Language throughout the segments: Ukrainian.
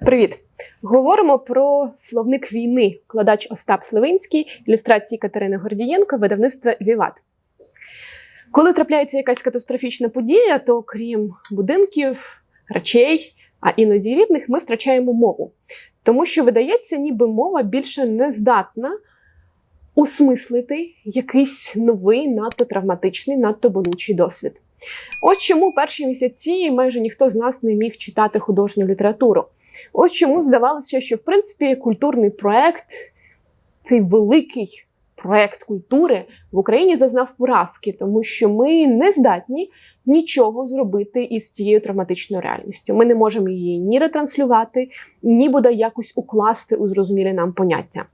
Привіт! Говоримо про словник війни, кладач Остап Сливинський, ілюстрації Катерини Гордієнко, видавництво Віват. Коли трапляється якась катастрофічна подія, то крім будинків, речей, а іноді рідних, ми втрачаємо мову. Тому що видається, ніби мова більше не здатна осмислити якийсь новий, надто травматичний, надто болючий досвід. Ось чому перші місяці майже ніхто з нас не міг читати художню літературу. Ось чому здавалося, що в принципі культурний проект, цей великий проект культури в Україні зазнав поразки, тому що ми не здатні нічого зробити із цією травматичною реальністю. Ми не можемо її ні ретранслювати, ні буде якось укласти у зрозумілі нам поняття.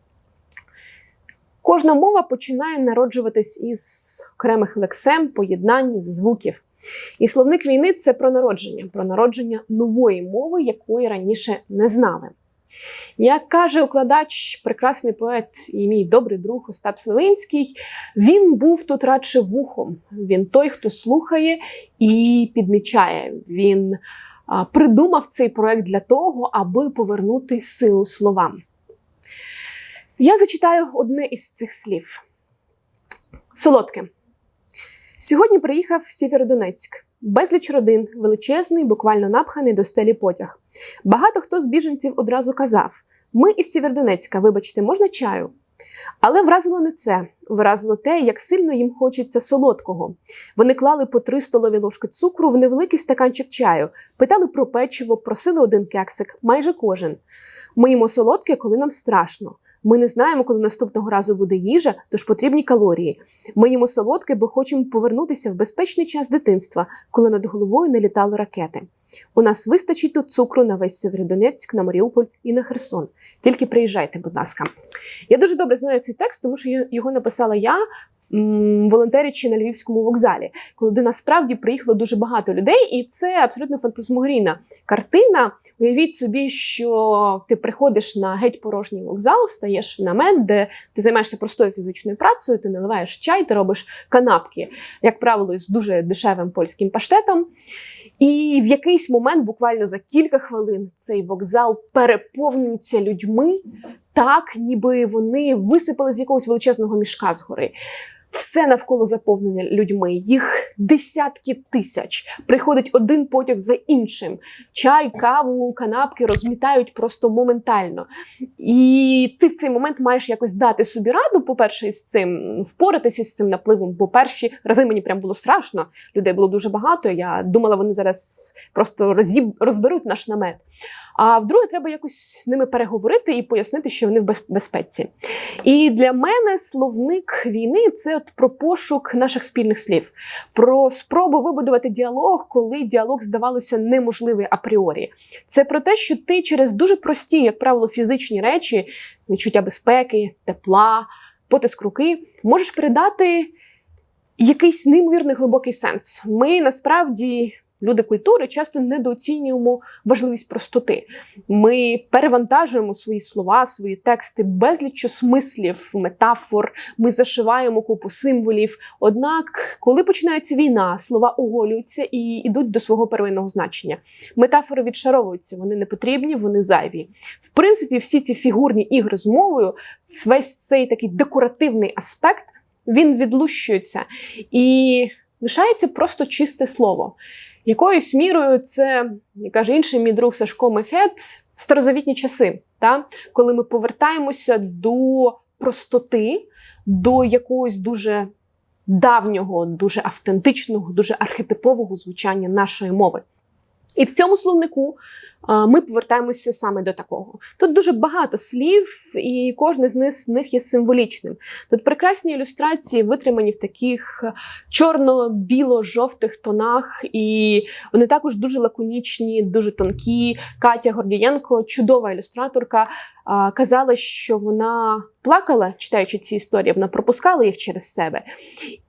Кожна мова починає народжуватись із окремих лексем, поєднань, звуків. І словник війни це про народження, про народження нової мови, якої раніше не знали. Як каже укладач, прекрасний поет і мій добрий друг Остап Сливинський, він був тут радше вухом. Він той, хто слухає і підмічає. Він придумав цей проект для того, аби повернути силу словам. Я зачитаю одне із цих слів. Солодке. Сьогодні приїхав Сєвєродонецьк. Безліч родин, величезний, буквально напханий до стелі потяг. Багато хто з біженців одразу казав: ми із Сєвєродонецька, вибачте, можна чаю? Але вразило не це, вразило те, як сильно їм хочеться солодкого. Вони клали по три столові ложки цукру в невеликий стаканчик чаю, питали про печиво, просили один кексик, майже кожен. Ми їмо солодке, коли нам страшно. Ми не знаємо, коли наступного разу буде їжа, тож потрібні калорії. Ми їмо солодке, бо хочемо повернутися в безпечний час дитинства, коли над головою не літали ракети. У нас вистачить тут цукру на весь Северодонецьк, на Маріуполь і на Херсон. Тільки приїжджайте, будь ласка. Я дуже добре знаю цей текст, тому що його написала я. Волонтерячи на львівському вокзалі, коли до нас справді приїхало дуже багато людей, і це абсолютно фантасмогорійна картина. Уявіть собі, що ти приходиш на геть порожній вокзал, стаєш в намет, де ти займаєшся простою фізичною працею, ти наливаєш чай, ти робиш канапки, як правило, з дуже дешевим польським паштетом. І в якийсь момент, буквально за кілька хвилин, цей вокзал переповнюється людьми, так ніби вони висипали з якогось величезного мішка згори. Все навколо заповнене людьми, їх десятки тисяч. Приходить один потяг за іншим. Чай, каву, канапки розмітають просто моментально. І ти в цей момент маєш якось дати собі раду, по-перше, з цим впоратися з цим напливом. Бо перші рази мені прям було страшно. Людей було дуже багато. Я думала, вони зараз просто розіб... розберуть наш намет. А вдруге, треба якось з ними переговорити і пояснити, що вони в безпеці. І для мене словник війни це от про пошук наших спільних слів, про спробу вибудувати діалог, коли діалог здавалося неможливий апріорі. Це про те, що ти через дуже прості, як правило, фізичні речі, відчуття безпеки, тепла, потиск руки, можеш передати якийсь неймовірний глибокий сенс. Ми насправді люди культури часто недооцінюємо важливість простоти. Ми перевантажуємо свої слова, свої тексти безліч смислів, метафор. Ми зашиваємо купу символів. Однак, коли починається війна, слова оголюються і йдуть до свого первинного значення. Метафори відшаровуються, вони не потрібні, вони зайві. В принципі, всі ці фігурні ігри з мовою, весь цей такий декоративний аспект. Він відлущується і лишається просто чисте слово. Якоюсь мірою це, як каже інший мій друг Сашко Мехет, старозавітні часи, та? коли ми повертаємося до простоти, до якогось дуже давнього, дуже автентичного, дуже архетипового звучання нашої мови. І в цьому словнику ми повертаємося саме до такого. Тут дуже багато слів, і кожне з них є символічним. Тут прекрасні ілюстрації витримані в таких чорно-біло-жовтих тонах, і вони також дуже лаконічні, дуже тонкі. Катя Гордієнко, чудова ілюстраторка, казала, що вона плакала, читаючи ці історії, вона пропускала їх через себе.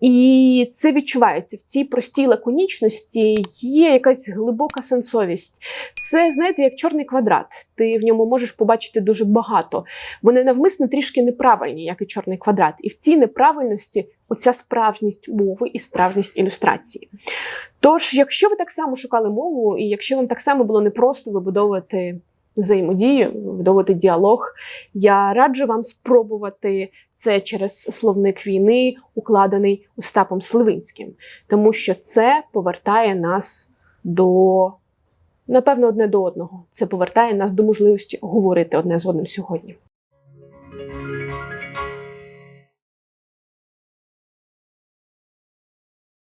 І це відчувається в цій простій лаконічності є якась глибока сенсовість. Це, знаєте, як чорний квадрат. Ти в ньому можеш побачити дуже багато. Вони навмисно трішки неправильні, як і чорний квадрат. І в цій неправильності оця справжність мови і справжність ілюстрації. Тож, якщо ви так само шукали мову, і якщо вам так само було непросто вибудовувати взаємодію, вибудовувати діалог. Я раджу вам спробувати це через словник війни, укладений Остапом Сливинським, тому що це повертає нас до, напевно, одне до одного. Це повертає нас до можливості говорити одне з одним сьогодні.